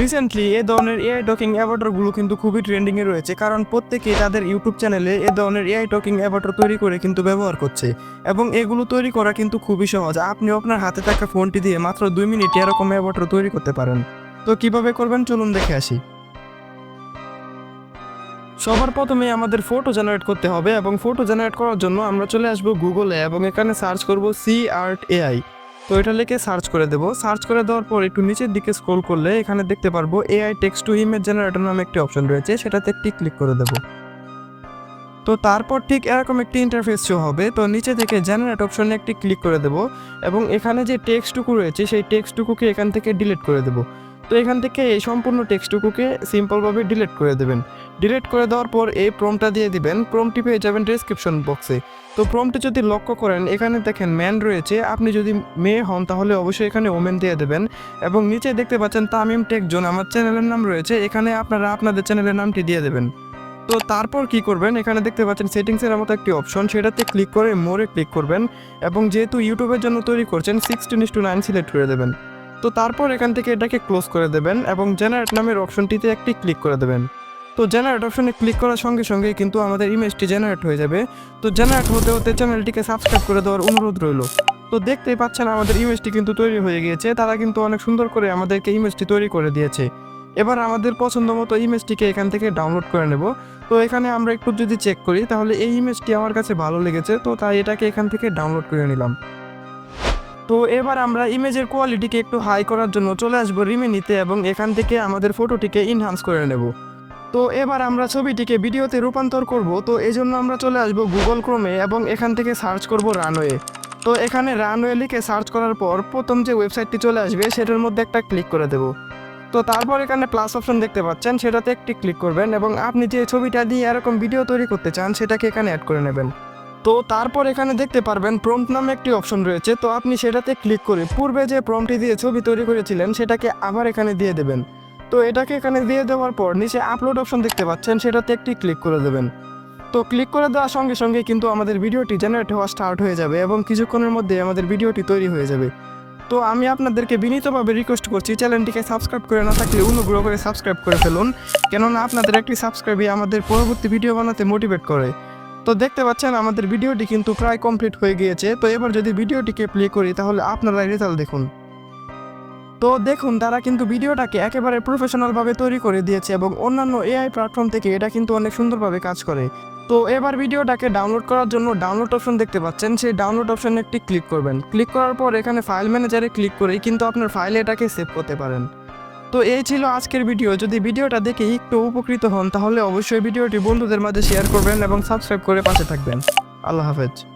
Recently এ ধরনের AI talking অ্যাভাটারগুলো কিন্তু খুবই ট্রেন্ডিংয়ে রয়েছে, কারণ প্রত্যেকেই তাদের ইউটিউব চ্যানেলে এ ধরনের এআই টকিং অ্যাভাটার তৈরি করে কিন্তু ব্যবহার করছে। এবং এগুলো তৈরি করা কিন্তু খুবই সহজ। আপনি আপনার হাতে থাকা ফোনটি দিয়ে মাত্র দুই মিনিট এরকম অ্যাভাটার তৈরি করতে পারেন। তো কীভাবে করবেন? চলুন দেখে আসি। সবার প্রথমে আমাদের ফটো জেনারেট করতে হবে এবং ফটো জেনারেট করার জন্য আমরা চলে আসব গুগলে এবং এখানে সার্চ করব সি আর্ট এআই তো এটা লিখে সার্চ করে দেবো। সার্চ করে দেওয়ার পর একটু নিচের দিকে স্ক্রল করলে এখানে দেখতে পারব AI text to image generator নামে একটি অপশন রয়েছে, সেটাতে একটি ক্লিক করে দেবো। তো তারপর ঠিক এরকম একটি ইন্টারফেস শো হবে, তো নিচে থেকে জেনারেট অপশনে একটি ক্লিক করে দেবো এবং এখানে যে টেক্সটুকু রয়েছে, সেই টেক্সটুকুকে এখান থেকে ডিলিট করে দেবো। তো এখান থেকে এই সম্পূর্ণ টেক্সটুকুকে সিম্পলভাবে ডিলিট করে দেবেন। ডিলিট করে দেওয়ার পর এই প্রমটা দিয়ে দিবেন। প্রমটি পেয়ে যাবেন ডেসক্রিপশন বক্সে তো প্রমটি যদি লক্ষ্য করেন, এখানে দেখেন ম্যান রয়েছে। আপনি যদি মেয়ে হন, তাহলে অবশ্যই এখানে ওমেন দিয়ে দেবেন। এবং নিচে দেখতে পাচ্ছেন তামিম টেক জোন, আমার চ্যানেলের নাম রয়েছে। এখানে আপনারা আপনাদের চ্যানেলের নামটি দিয়ে দেবেন। তো তারপর কি করবেন? এখানে দেখতে পাচ্ছেন সেটিংসের মতো একটি অপশন সেটাতে ক্লিক করে মোরে ক্লিক করবেন। এবং যেহেতু ইউটিউবের জন্য তৈরি করছেন sixteen is to nine select করে দেবেন। তো তারপর এখান থেকে এটাকে ক্লোজ করে দেবেন এবং জেনারেট নামের অপশনটিতে একটি ক্লিক করে দেবেন। তো জেনারেট অপশনে ক্লিক করার সঙ্গে সঙ্গে কিন্তু আমাদের ইমেজটি জেনারেট হয়ে যাবে। তো জেনারেট হতে হতে চ্যানেলটিকে সাবস্ক্রাইব করে দেওয়ার অনুরোধ রইল। তো দেখতেই পাচ্ছেন আমাদের ইমেজটি কিন্তু তৈরি হয়ে গিয়েছে। তারা কিন্তু অনেক সুন্দর করে আমাদেরকে ইমেজটি তৈরি করে দিয়েছে। এবার আমাদের পছন্দ মতো ইমেজটিকে এখান থেকে ডাউনলোড করে নেব। তো এখানে আমরা একটু যদি চেক করি, তাহলে এই ইমেজটি আমার কাছে ভালো লেগেছে। তো তাই এটাকে এখান থেকে ডাউনলোড করে নিলাম। তো এবার আমরা ইমেজের কোয়ালিটিকে একটু হাই করার জন্য চলে আসব রিমেনিতে এবং এখান থেকে আমাদের ফটোটিকে ইনহান্স করে নেব। তো এবার আমরা ছবিটিকে ভিডিওতে রূপান্তর করব, তো এই জন্য আমরা চলে আসব গুগল ক্রোমে এবং এখান থেকে সার্চ করব রানওয়ে। তো এখানে রানওয়ে লিখে সার্চ করার পর প্রথম যে ওয়েবসাইটটি চলে আসবে, সেটার মধ্যে একটা ক্লিক করে দেব। তো তারপর এখানে প্লাস অপশন দেখতে পাচ্ছেন, সেটাতে একটি ক্লিক করবেন এবং আপনি যে ছবিটা দিয়ে এরকম ভিডিও তৈরি করতে চান, সেটাকে এখানে অ্যাড করে নেবেন। তো তারপর এখানে দেখতে পারবেন প্রম্পট নামে একটি অপশন রয়েছে, তো আপনি সেটাতে ক্লিক করে পূর্বে যে প্রম্পটি দিয়ে ছবি তৈরি করেছিলেন, সেটাকে আবার এখানে দিয়ে দেবেন। তো এটাকে এখানে দিয়ে দেওয়ার পর নিচে আপলোড অপশন দেখতে পাচ্ছেন, সেটাতে একটি ক্লিক করে দেবেন। তো ক্লিক করে দেওয়ার সঙ্গে সঙ্গে কিন্তু আমাদের ভিডিওটি জেনারেট হওয়া স্টার্ট হয়ে যাবে এবং কিছুক্ষণের মধ্যে আমাদের ভিডিওটি তৈরি হয়ে যাবে। তো আমি আপনাদেরকে বিনীতভাবে রিকোয়েস্ট করছি চ্যানেলটিকে সাবস্ক্রাইব করে না থাকলে অনুগ্রহ করে সাবস্ক্রাইব করে ফেলুন, কেননা আপনাদের একটি সাবস্ক্রাইবই আমাদের পরবর্তী ভিডিও বানাতে মোটিভেট করে। তো দেখতে পাচ্ছেন, আমাদের ভিডিওটি কিন্তু প্রায় কমপ্লিট হয়ে গিয়েছে। তো এবার যদি ভিডিওটিকে প্লে করি, তাহলে আপনারা রেজাল্ট দেখুন। তো দেখুন, তারা কিন্তু ভিডিওটাকে একেবারে প্রফেশনালভাবে তৈরি করে দিয়েছে এবং অন্যান্য এআই প্ল্যাটফর্ম থেকে এটা কিন্তু অনেক সুন্দরভাবে কাজ করে। তো এবার ভিডিওটাকে ডাউনলোড করার জন্য ডাউনলোড অপশন দেখতে পাচ্ছেন, সেই ডাউনলোড অপশনে একটি ক্লিক করবেন। ক্লিক করার পর এখানে ফাইল ম্যানেজারে ক্লিক করেই কিন্তু আপনার ফাইলে এটাকে সেভ করতে পারেন। তো এই ছিল আজকের ভিডিও। যদি ভিডিওটা দেখে একটু উপকৃত হন, তাহলে অবশ্যই ভিডিওটি বন্ধুদের মাঝে শেয়ার করবেন এবং সাবস্ক্রাইব করে পাশে থাকবেন। আল্লাহ হাফেজ।